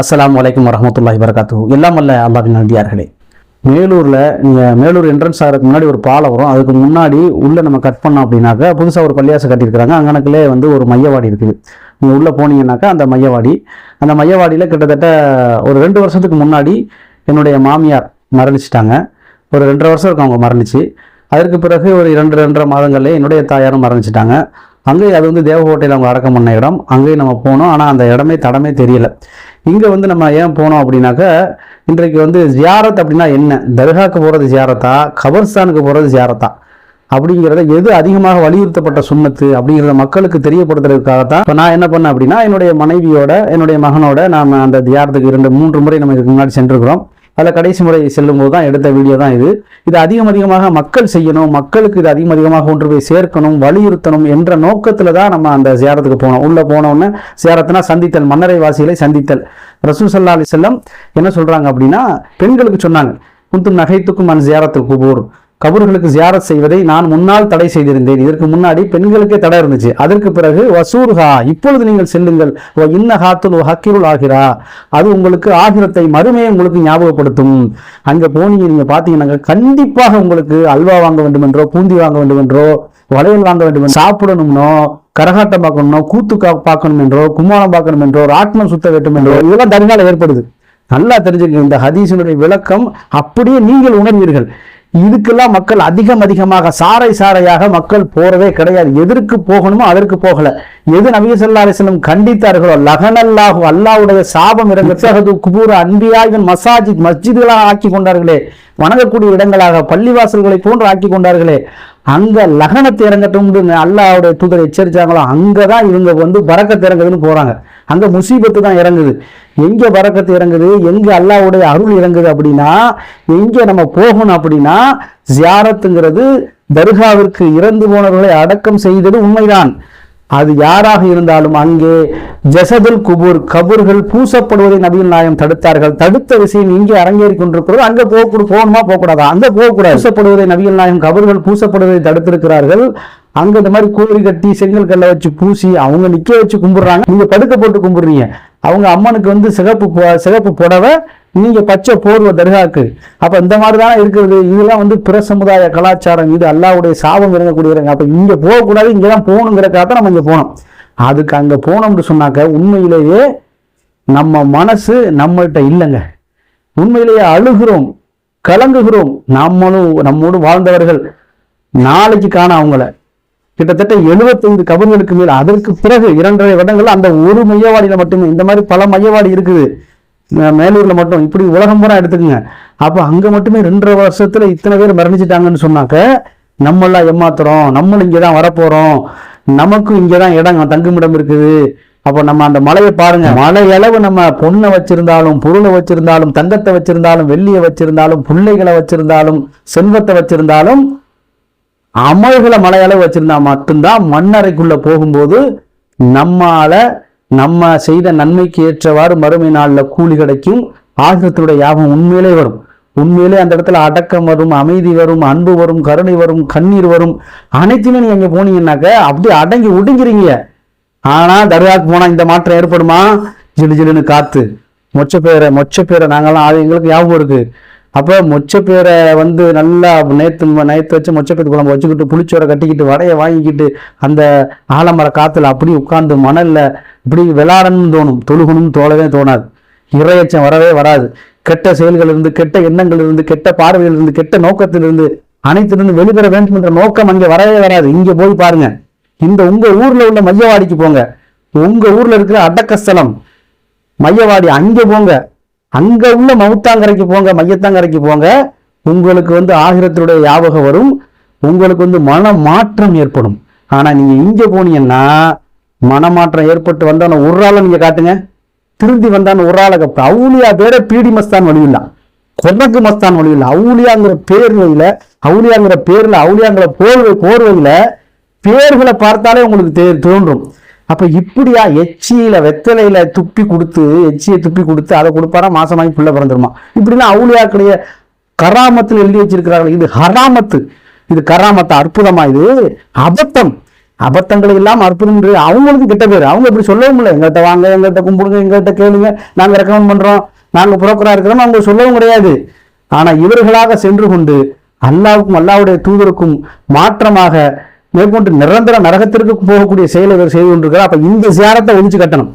அஸ்லாம் வலைக்கம் வரமத்துல்லாஹி வரகாத்து எல்லாம் அல்ல அல்லாவின் நடிகார்களே மேலூரில் நீங்கள் மேலூர் என்ட்ரன்ஸ் ஆகிறதுக்கு முன்னாடி ஒரு பாலம் வரும். அதுக்கு முன்னாடி உள்ளே நம்ம கட் பண்ணோம் அப்படின்னாக்கா புதுசாக ஒரு பள்ளியாசை கட்டியிருக்கிறாங்க. அங்கனக்குள்ளே வந்து ஒரு மையவாடி இருக்குது. நீங்கள் உள்ளே போனீங்கன்னாக்கா அந்த மையவாடி. அந்த மையவாடியில் கிட்டத்தட்ட ஒரு ரெண்டு வருஷத்துக்கு முன்னாடி என்னுடைய மாமியார் மரணிச்சிட்டாங்க. ஒரு ரெண்டரை வருஷம் இருக்கும் அவங்க மரணிச்சு. அதற்கு பிறகு ஒரு இரண்டு ரெண்டரை மாதங்கள்லேயே என்னுடைய தாயாரும் மரணிச்சிட்டாங்க. அங்கேயும் அது வந்து தேவகோட்டையில் அவங்க அடக்கம் பண்ண இடம். அங்கேயும் நம்ம போனோம். ஆனால் அந்த இடமே தடமே தெரியலை. இங்கே வந்து நம்ம ஏன் போனோம் அப்படின்னாக்கா இன்றைக்கு வந்து ஜியாரத் அப்படின்னா என்ன? தர்காவுக்கு போகிறது ஜியாரத்தா? கபர்ஸ்தானுக்கு போகிறது ஜியாரத்தா? அப்படிங்கிறத எது அதிகமாக வலியுறுத்தப்பட்ட சுண்ணத்து அப்படிங்கிறத மக்களுக்கு தெரியப்படுத்துறதுக்காகத்தான். இப்போ நான் என்ன பண்ணேன் அப்படின்னா என்னுடைய மனைவியோட என்னுடைய மகனோட நாம் அந்த தியாரத்துக்கு இரண்டு மூன்று முறை நம்ம இதுக்கு முன்னாடி சென்றிருக்கிறோம். அதில் கடைசி முறை செல்லும்போது தான் எடுத்த வீடியோ தான் இது. இது அதிகம் அதிகமாக மக்கள் செய்யணும் மக்களுக்கு இது அதிகம் அதிகமாக கொண்டு போய் சேர்க்கணும் வலியுறுத்தணும் என்ற நோக்கத்தில் தான் நம்ம அந்த சேரத்துக்கு போனோம். உள்ளே போனோன்னு சியாரத்துனா சந்தித்தல் மன்னரை வாசிகளை சந்தித்தல். ரசூல் சல்லா அலி செல்லம் என்ன சொல்கிறாங்க அப்படின்னா பெண்களுக்கு சொன்னாங்க குந்தும் நகைத்துக்கும் அன் சேரத்துக்கு குபூர். கபூர்களுக்கு ஜியாரத் செய்வதை நான் முன்னால் தடை செய்திருந்தேன். இதற்கு முன்னாடி பெண்களுக்கே தடை இருந்துச்சு. அதற்கு பிறகு வசூர்ஹா இப்பொழுது நீங்கள் செல்லுங்கள். ஓ இன்ன ஹாத்துல் ஹக்கிருள் ஆகிறா அது உங்களுக்கு ஆகிரத்தை மறுமையை உங்களுக்கு ஞாபகப்படுத்தும். அங்க போனீங்க நீங்க பார்த்தீங்கன்னாங்க கண்டிப்பாக உங்களுக்கு அல்வா வாங்க வேண்டும் என்றோ பூந்தி வாங்க வேண்டும் என்றோ வளையல் வாங்க வேண்டும் சாப்பிடணும்னோ கரகாட்டம் பார்க்கணும்னோ கூத்து கா- பார்க்கணும் என்றோ கும்மாளம் பார்க்கணும் என்றோ ராட்டினம் சுத்த வேண்டும் என்றோ இதெல்லாம் தனியால ஏற்படுது. நல்லா தெரிஞ்சுக்கங்க இந்த ஹதீஸினுடைய விளக்கம் அப்படியே நீங்கள் உணர்வீர்கள். இதுக்கெல்லாம் மக்கள் அதிகம் அதிகமாக சாறை சாறையாக மக்கள் போறதே கிடையாது. எதற்கு போகணுமோ அதற்கு போகல. எது நபிய ஸல்லல்லாஹு அலிஸ்லம் கண்டித்தார்களோ? லகனல்லாஹு அல்லாஹ்வுடைய சாபம் இறங்கது குபூர் அன்பியாயின் மசாஜித் மஸ்ஜிதுகளாக ஆக்கி கொண்டார்களே. வணங்கக்கூடிய இடங்களாக பள்ளிவாசல்களை போன்று ஆக்கி கொண்டார்களே. அங்க லகனத்தை இறங்கட்டும் அல்லாவுடைய தூதர் எச்சரித்தாங்களோ அங்கதான் இவங்க வந்து பறக்கத்து இறங்குதுன்னு போறாங்க. அங்கே முசீபத்து தான் இறங்குது. எங்கே வரக்கத்து இறங்குது? எங்கே அல்லாஹ்வுடைய அருள் இறங்குது அப்படின்னா எங்கே நம்ம போகணும் அப்படின்னா ஜியாரத்துங்கிறது தர்காவிற்கு இறந்து போனவர்களை அடக்கம் செய்தது உண்மைதான். அது யாராக இருந்தாலும் அங்கே ஜசதுல் குபூர் கபூர்கள் பூசப்படுவதை நபிகள் நாயம் தடுத்தார்கள். தடுத்த விஷயம் இங்கே அரங்கேறி கொண்டிருக்கிறது அங்கே போக போகணுமா போகக்கூடாதா? அங்கே போகக்கூடாது. பூசப்படுவதை நபிகள் நாயம் கபூர்கள் பூசப்படுவதை தடுத்திருக்கிறார்கள். அங்க இந்த மாதிரி கோழி கட்டி செங்கல் கல்லை வச்சு பூசி அவங்க நிக்க வச்சு கும்பிடுறாங்க. நீங்க படுக்க போட்டு கும்பிடுறீங்க. அவங்க அம்மனுக்கு வந்து சிகப்பு சிகப்பு புடவை நீங்க பச்சை போர்வை தர்காக்கு. அப்ப இந்த மாதிரி தானே இருக்கிறது இதெல்லாம் வந்து பிற சமுதாய கலாச்சாரம். இது அல்லாவுடைய சாபம் இறங்கக்கூடிய அப்ப இங்க போகக்கூடாது இங்கதான் போகணுங்கிறக்காக தான் நம்ம இங்க போனோம். அதுக்கு அங்க போனோம்னு சொன்னாக்க உண்மையிலேயே நம்ம மனசு நம்மகிட்ட இல்லைங்க. உண்மையிலேயே அழுகிறோம் கலங்குகிறோம். நம்மளும் நம்மோடு வாழ்ந்தவர்கள். நாளைக்கு காண அவங்கள. கிட்டத்தட்ட 75 கபர்களுக்கு மேல் அதற்கு பிறகு இரண்டரை வருடங்கள் அந்த ஒரு மையவாடியில மட்டுமே இந்த மாதிரி பல மையவாடி இருக்குது. மேலூரில் மேலூர்ல மட்டும் இப்படி உலகம் பூரா எடுத்துக்கோங்க. அப்போ அங்க மட்டுமே ரெண்டரை வருஷத்துல இத்தனை பேர் மரணிச்சிட்டாங்கன்னு சொன்னாக்க நம்மளாம் ஏமாத்துறோம் நம்மளும் இங்கே தான் வரப்போகிறோம் நமக்கும் இங்கே தான் இடம் தங்குமிடம் இருக்குது. அப்போ நம்ம அந்த மலையை பாருங்க. மலை அளவு நம்ம பொண்ணை வச்சிருந்தாலும் பொருளை வச்சிருந்தாலும் தங்கத்தை வச்சிருந்தாலும் வெள்ளியை வச்சிருந்தாலும் பிள்ளைகளை வச்சிருந்தாலும் செல்வத்தை வச்சிருந்தாலும் அமல்களை மலையளவு வச்சிருந்தா மட்டும்தான் மண்ணறைக்குள்ள போகும்போது நம்மால நம்ம செய்த நன்மைக்கு ஏற்றவாறு மறுமை நாளில் கூலி கிடைக்கும். ஆகிரத்தினுடைய யாபம் உண்மையிலே வரும். உண்மையிலே அந்த இடத்துல அடக்கம் வரும் அமைதி வரும் அன்பு வரும் கருணை வரும் கண்ணீர் வரும். அனைத்துமே நீங்க அங்கே போனீங்கன்னாக்க அப்படியே அடங்கி ஒடுங்கிறீங்க. ஆனா தர்காக்கு போனா இந்த மாற்றம் ஏற்படுமா? ஜிலு ஜிலுன்னு காத்து. மொச்சப்பேரை மொச்சப்பேரை நாங்கெல்லாம் அது எங்களுக்கு ஞாபகம் இருக்கு. அப்போ மொச்சப்பேரை வந்து நல்லா நேத்து நேத்து வச்சு மொச்சப்பேத்து குழம்பு வச்சுக்கிட்டு புளிச்சோரை கட்டிக்கிட்டு வடையை வாங்கிக்கிட்டு அந்த ஆலமர காத்துல அப்படி உட்கார்ந்து மணல்ல இப்படி விளாடணும்னு தோணும். தொழுகணும்னு தோலவே தோணாது. இறையச்சம் வரவே வராது. கெட்ட செயல்கள் இருந்து கெட்ட எண்ணங்கள் இருந்து கெட்ட பார்வையில் இருந்து கெட்ட நோக்கத்திலிருந்து அனைத்திலிருந்து வெளிவர வேண்டும் என்ற நோக்கம் அங்கே வரவே வராது. இங்கே போய் பாருங்க. இந்த உங்க ஊர்ல உள்ள மையவாடிக்கு போங்க. உங்க ஊர்ல இருக்கிற அடக்கஸ்தலம் மையவாடி அங்கே போங்க. அங்க உள்ள மவுத்தாங்கரைக்கு போங்க மையத்தாங்கரைக்கு போங்க உங்களுக்கு வந்து ஆகிரத்தினுடைய ஞாபகம் வரும். உங்களுக்கு வந்து மன மாற்றம் ஏற்படும். ஆனா நீங்க இங்க போனீங்கன்னா மனமாற்றம் ஏற்பட்டு வந்தான ஒரு ஆளை நீங்க காட்டுங்க. திருந்தி வந்தான ஒரு ஆளை கப்பு அவுலியா பேரை பீடி மஸ்தான் வழியில்லாம் கொனக்கு மஸ்தான் வழியில் அவுலியாங்கிற பேர்வையில அவுலியாங்கிற பேர்ல அவுலியாங்கிற போர்வை போர்வையில பேர்களை பார்த்தாலே உங்களுக்கு தோன்றும். அப்போ இப்படியா எச்சியில் வெத்தலையில் துப்பி கொடுத்து எச்சியை துப்பி கொடுத்து அதை கொடுப்பாரா மாசமாகி புள்ள பிறந்துருமா. இப்படிலாம் அவுளியாக்களுடைய கராமத்தில் எழுதி வச்சிருக்கிறார்கள். இது ஹராமத்து. இது கராமத்து அற்புதமா இது. அபத்தம். அபத்தங்கள் எல்லாம் அற்புதம் அவங்களுக்கு கிட்ட பேர். அவங்க இப்படி சொல்லவும் இல்லை. எங்கள்கிட்ட வாங்க எங்கள்கிட்ட கும்பிடுங்க எங்கள்கிட்ட கேளுங்க. நாங்கள் ரெக்கமெண்ட் பண்ணுறோம் நாங்கள் புரோக்கராக இருக்கிறோம் அவங்க சொல்லவும் கிடையாது. ஆனால் இவர்களாக சென்று கொண்டு அல்லாவுக்கும் அல்லாவுடைய தூதருக்கும் மாற்றமாக மேற்கொண்டு நிரந்தர நரகத்திற்கு போகக்கூடிய செயலை இவர் செய்து கொண்டிருக்கிறார். அப்ப இந்த சேரத்தை ஒழிச்சு கட்டணும்.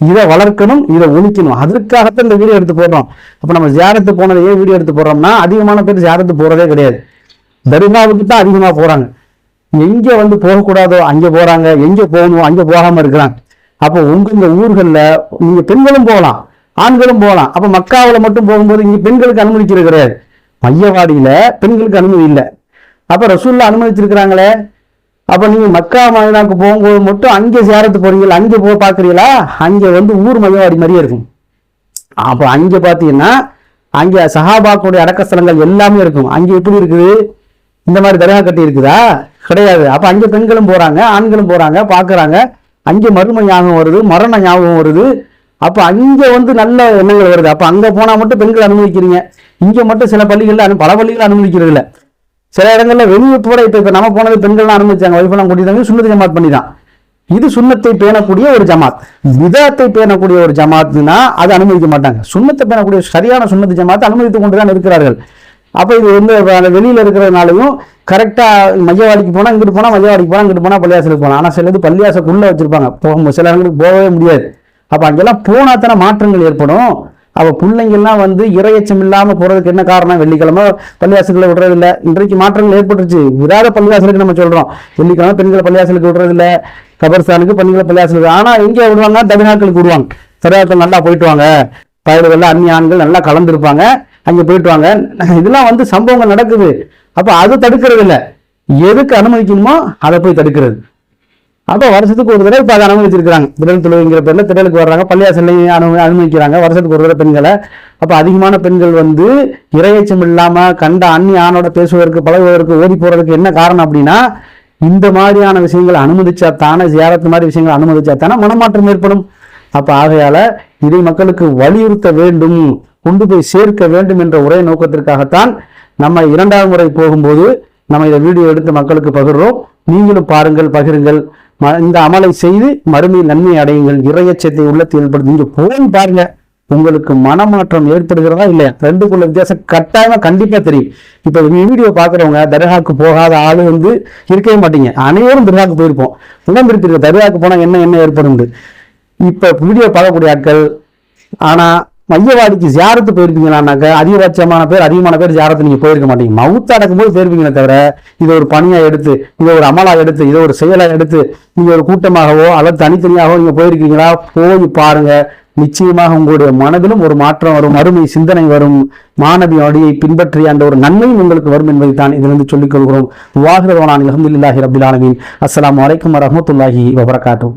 இதை வளர்க்கணும் இதை ஒழிக்கணும். அதற்காகத்தான் இந்த வீடியோ எடுத்து போடுறோம். அப்ப நம்ம ஜியாரத்து போனதையே வீடியோ எடுத்து போடுறோம்னா அதிகமான பேர் ஜியாரத்து போறதே கிடையாது. தர்காவுக்கு தான் அதிகமா போறாங்க. எங்க வந்து போகக்கூடாதோ அங்க போறாங்க எங்க போகணும் அங்க போகாம இருக்கிறாங்க. அப்போ உங்க இந்த ஊர்களில் நீங்க பெண்களும் போகலாம் ஆண்களும் போகலாம். அப்ப மக்காவில் மட்டும் போகும்போது இங்க பெண்களுக்கு அனுமதிக்கிறது கிடையாது. மையவாடியில பெண்களுக்கு அனுமதி இல்லை. அப்ப ரசூலில் அனுமதிச்சிருக்கிறாங்களே அப்போ நீங்கள் மக்கா மதினாக்கு போகும்போது மட்டும் அங்கே சேரத்து போகிறீங்களா அங்கே போய் பார்க்குறீங்களா? அங்கே வந்து ஊர் மையவாடி மாதிரியே இருக்கும். அப்போ அங்கே பார்த்தீங்கன்னா அங்கே சஹாபாக்களுடைய அடக்கஸ்தலங்கள் எல்லாமே இருக்கும். அங்கே எப்படி இருக்குது? இந்த மாதிரி தர்கா கட்டி இருக்குதா? கிடையாது. அப்போ அங்கே பெண்களும் போகிறாங்க ஆண்களும் போகிறாங்க பார்க்குறாங்க. அங்கே மருமை ஞாபகம் வருது மரண ஞாபகம் வருது. அப்போ அங்கே வந்து நல்ல எண்ணங்கள் வருது. அப்போ அங்கே போனால் மட்டும் பெண்கள் அனுமதிக்கிறீங்க இங்கே மட்டும் சில பள்ளிகளில் பல பள்ளிகள் அனுமதிக்கிறது இல்லை சில இடங்களில் வெளியே போட இப்போ இப்போ நம்ம போனது பெண்கள்லாம் அனுமதிச்சாங்க வைஃபெல்லாம் கூட்டிட்டாங்க சுண்ணத்து ஜமாத் பண்ணி தான் இது சுண்ணத்தை பேணக்கூடிய ஒரு ஜமாத். விதத்தை பேணக்கூடிய ஒரு ஜமாத்னா அது அனுமதிக்க மாட்டாங்க. சுண்ணத்தை பேணக்கூடிய சரியான சுண்ணத்து அனுமதித்து அனுமதித்துக் கொண்டுதான் இருக்கிறார்கள். அப்போ இது வந்து வெளியில் இருக்கிறதுனாலையும் கரெக்டாக மையவாடிக்கு போனால் இங்கிட்டு போனால் மையவாடிக்கு போனால் இங்கிட்டு போனால் பள்ளியாசலுக்கு போனா ஆனால் சிலது பள்ளியாசலுக்குள்ள வச்சிருப்பாங்க. போக சில இடங்களுக்கு போகவே முடியாது. அப்போ அங்கெல்லாம் போனால் தானே மாற்றங்கள் ஏற்படும். அப்போ பிள்ளைங்கெல்லாம் வந்து இரையச்சம் இல்லாமல் போகிறதுக்கு என்ன காரணம்? வெள்ளிக்கிழமை பள்ளிவாசல்களை விடுறதில்ல. இன்றைக்கு மாற்றங்கள் ஏற்பட்டுருச்சு. விடாத பள்ளியாசலுக்கு நம்ம சொல்கிறோம் வெள்ளிக்கிழமை பெண்களை பள்ளிவாசலுக்கு விடுறதில்ல. கபர்ஸ்தானுக்கு பெண்களை பள்ளியாசலுக்கு ஆனால் எங்கே விடுவாங்க? தமிழ்நாட்களுக்கு விடுவாங்க. தர்காக்கள் நல்லா போயிட்டு வாங்க. பயல்கள் அந்நிய ஆண்கள் நல்லா கலந்துருப்பாங்க. அங்கே போயிட்டு வாங்க. இதெல்லாம் வந்து சம்பவங்கள் நடக்குது. அப்போ அது தடுக்கிறது இல்லை எதுக்கு அனுமதிக்கணுமோ அதை போய் தடுக்கிறது. அப்போ வருஷத்துக்கு ஒரு தடவை இப்போ அதை அனுமதிச்சிருக்கிறாங்க. திடல் தொழுவுங்கிற பேர்ல திடலுக்கு வர்றாங்க பள்ளியாசல்லையும் அனு அனுமதிக்கிறாங்க. வருஷத்துக்கு ஒரு தடவை பெண்களை. அப்போ அதிகமான பெண்கள் வந்து இரையச்சம் இல்லாமல் கண்ட அந்நி ஆணோட பேசுவதற்கு பழகுவதற்கு ஓடி போகிறதுக்கு என்ன காரணம் அப்படின்னா இந்த மாதிரியான விஷயங்களை அனுமதிச்சா தானே ஜியாரத்து மாதிரி விஷயங்களை அனுமதிச்சா தானே மனமாற்றம் ஏற்படும். அப்போ ஆகையால் இதை மக்களுக்கு வலியுறுத்த வேண்டும் கொண்டு போய் சேர்க்க வேண்டும் என்ற ஒரே நோக்கத்திற்காகத்தான் நம்ம இரண்டாவது முறை போகும்போது நம்ம இதை வீடியோ எடுத்து மக்களுக்கு பகிர்றோம். நீங்களும் பாருங்கள் பகிருங்கள். இந்த அமலை செய்து மறுமை நன்மை அடையுங்கள். இறையச்சத்தை உள்ளத்தில் ஏற்படுத்தி நீங்க போய் பாருங்க உங்களுக்கு மனமாற்றம் ஏற்படுகிறதா இல்லையா? ரெண்டுக்குள்ள வித்தியாசம் கட்டாயமா கண்டிப்பா தெரியும். இப்ப வீடியோ பாக்குறவங்க தர்காக்கு போகாத ஆளு வந்து இருக்கவே மாட்டீங்க. அனைவரும் தர்காக்கு போயிருப்போம். உடம்பிருப்பிருக்க தர்காக்கு போனா என்ன என்ன ஏற்படும் இப்ப வீடியோ பார்க்கக்கூடிய ஆட்கள் ஆனா மையவாடிக்கு ஜியாரத்து போயிருப்பீங்களான்னாக்க அதிகபட்சமான பேர் அதிகமான பேர் ஜியாரத்து நீங்கள் போயிருக்க மாட்டீங்க. மவுத்து அடக்கும்போது போயிருப்பீங்களே தவிர இதை ஒரு பணியாக எடுத்து இதை ஒரு அமலாக எடுத்து இதை ஒரு செயலாக எடுத்து நீங்கள் ஒரு கூட்டமாகவோ அல்லது தனித்தனியாகவோ நீங்கள் போயிருக்கீங்களா? போய் பாருங்க. நிச்சயமாக உங்களுடைய மனதிலும் ஒரு மாற்றம் வரும் அருமை சிந்தனை வரும். மாணவி அடியை பின்பற்றி அந்த ஒரு நன்மையும் உங்களுக்கு வரும் என்பதை தான் இதிலிருந்து சொல்லிக் கொள்கிறோம். வாகிரவான அஹமதுல்லாஹி ரபிலானவின் அஸ்லாம் வலைக்கம் வரமத்துல்லாஹி வபரகாட்டும்